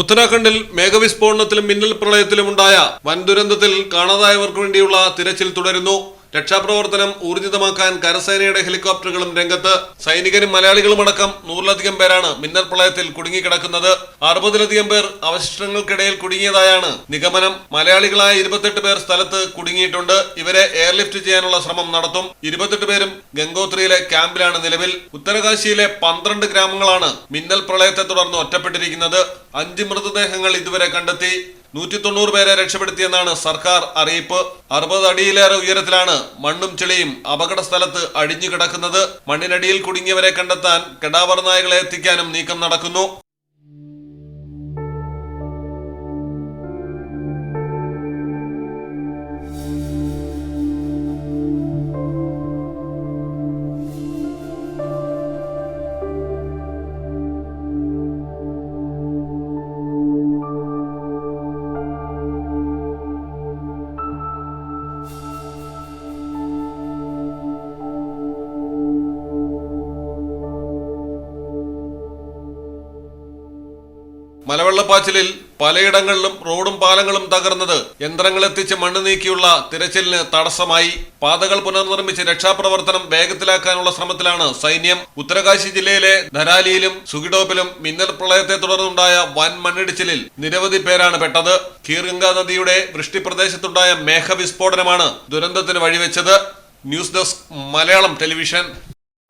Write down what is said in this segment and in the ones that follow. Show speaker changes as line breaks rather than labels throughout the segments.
ഉത്തരാഖണ്ഡിൽ മേഘവിസ്ഫോടനത്തിലും മിന്നൽ പ്രളയത്തിലും ഉണ്ടായ വൻ ദുരന്തത്തിൽ കാണാതായവർക്ക് വേണ്ടിയുള്ള തിരച്ചിൽ തുടരുന്നു. രക്ഷാപ്രവർത്തനം ഊർജിതമാക്കാൻ കരസേനയുടെ ഹെലികോപ്റ്ററുകളും രംഗത്ത് സൈനികരും മലയാളികളുമടക്കം നൂറിലധികം പേരാണ് മിന്നൽ പ്രളയത്തിൽ കുടുങ്ങിക്കിടക്കുന്നത്. അറുപതിലധികം പേർ അവശിഷ്ടങ്ങൾക്കിടയിൽ കുടുങ്ങിയതായാണ് നിഗമനം. മലയാളികളായ ഇരുപത്തെട്ട് പേർ സ്ഥലത്ത് കുടുങ്ങിയിട്ടുണ്ട്. ഇവരെ എയർലിഫ്റ്റ് ചെയ്യാനുള്ള ശ്രമം നടത്തും. ഇരുപത്തെട്ട് പേരും ഗംഗോത്രിയിലെ ക്യാമ്പിലാണ് നിലവിൽ. ഉത്തരകാശിയിലെ പന്ത്രണ്ട് ഗ്രാമങ്ങളാണ് മിന്നൽ പ്രളയത്തെ തുടർന്ന് ഒറ്റപ്പെട്ടിരിക്കുന്നത്. അഞ്ച് മൃതദേഹങ്ങൾ ഇതുവരെ കണ്ടെത്തി. നൂറ്റി തൊണ്ണൂറ് പേരെ രക്ഷപ്പെടുത്തിയെന്നാണ് സർക്കാർ അറിയിപ്പ്. അറുപത് അടിയിലേറെ ഉയരത്തിലാണ് മണ്ണും ചെളിയും അപകട സ്ഥലത്ത് അടിഞ്ഞു കിടക്കുന്നത്. മണ്ണിനടിയിൽ കുടുങ്ങിയവരെ കണ്ടെത്താൻ കെടാവർ നായകളെ എത്തിക്കാനും നീക്കം നടക്കുന്നു. മലവെള്ളപ്പാച്ചിലിൽ പലയിടങ്ങളിലും റോഡും പാലങ്ങളും തകർന്നത് യന്ത്രങ്ങളെത്തിച്ച് മണ്ണ് നീക്കിയുള്ള തിരച്ചിലിന് തടസ്സമായി. പാതകൾ പുനർനിർമ്മിച്ച് രക്ഷാപ്രവർത്തനം വേഗത്തിലാക്കാനുള്ള ശ്രമത്തിലാണ് സൈന്യം. ഉത്തരകാശി ജില്ലയിലെ ധരാലിയിലും സുഗിഡോപ്പിലും മിന്നൽ പ്രളയത്തെ തുടർന്നുണ്ടായ വൻ മണ്ണിടിച്ചിലിൽ നിരവധി പേരാണ് പെട്ടത്. ഖീർഗംഗ നദിയുടെ വൃഷ്ടിപ്രദേശത്തുണ്ടായ മേഘവിസ്ഫോടനമാണ് ദുരന്തത്തിന് വഴിവെച്ചത്. News desk Malayalam television.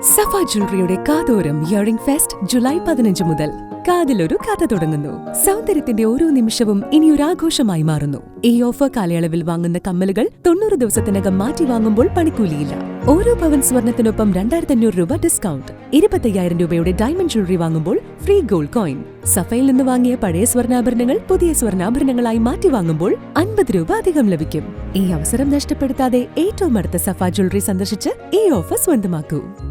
Safa ജ്വല്ലറിയുടെ കാതോരം ഇയറിംഗ് ഫെസ്റ്റ് ജൂലൈ പതിനഞ്ച് മുതൽ. കാതിലൊരു കഥ തുടങ്ങുന്നു. സൗന്ദര്യത്തിന്റെ ഓരോ നിമിഷവും ഇനി ഒരു ആഘോഷമായി മാറുന്നു. ഈ ഓഫർ കാലയളവിൽ വാങ്ങുന്ന കമ്മലുകൾ തൊണ്ണൂറ് ദിവസത്തിനകം മാറ്റി വാങ്ങുമ്പോൾ പണിക്കൂലിയില്ല. ഓരോ ഭവൻ സ്വർണത്തിനൊപ്പം രണ്ടായിരത്തി അഞ്ഞൂറ് രൂപ ഡിസ്കൗണ്ട് ഇരുപത്തയ്യായിരം രൂപയുടെ ഡയമണ്ട് ജ്വല്ലറി വാങ്ങുമ്പോൾ ഫ്രീ ഗോൾഡ് കോയിൻ സഫയിൽ നിന്ന് വാങ്ങിയ പഴയ സ്വർണാഭരണങ്ങൾ പുതിയ സ്വർണാഭരണങ്ങളായി മാറ്റി വാങ്ങുമ്പോൾ അൻപത് രൂപ അധികം ലഭിക്കും. ഈ അവസരം നഷ്ടപ്പെടുത്താതെ ഏറ്റവും അടുത്ത സഫ ജ്വല്ലറി സന്ദർശിച്ച് ഈ ഓഫർ സ്വന്തമാക്കൂ.